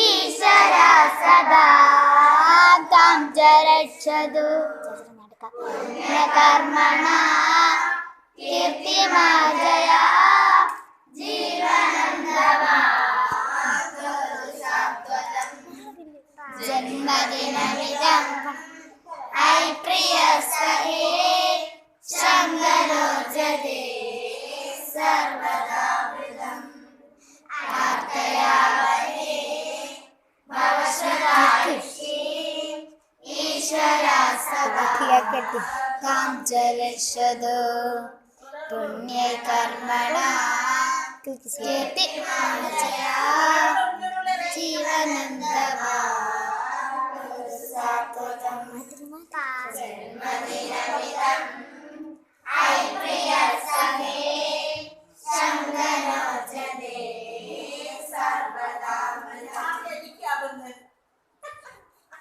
ഈശ്വര സദാ താം ചരക്ഷതു കർമ്മണ ജന്മദിനമിതം ഐ പ്രിയ സഹേ ശങ്കരോജതേ സർവദാമൃതം പ്രാർത്ഥയാവഹേ ഭവശതായുഷി ഈശ്വര സദാ കാം ജലശതു പുണ്യകർമ്മണ കീർത്തി. Shanti I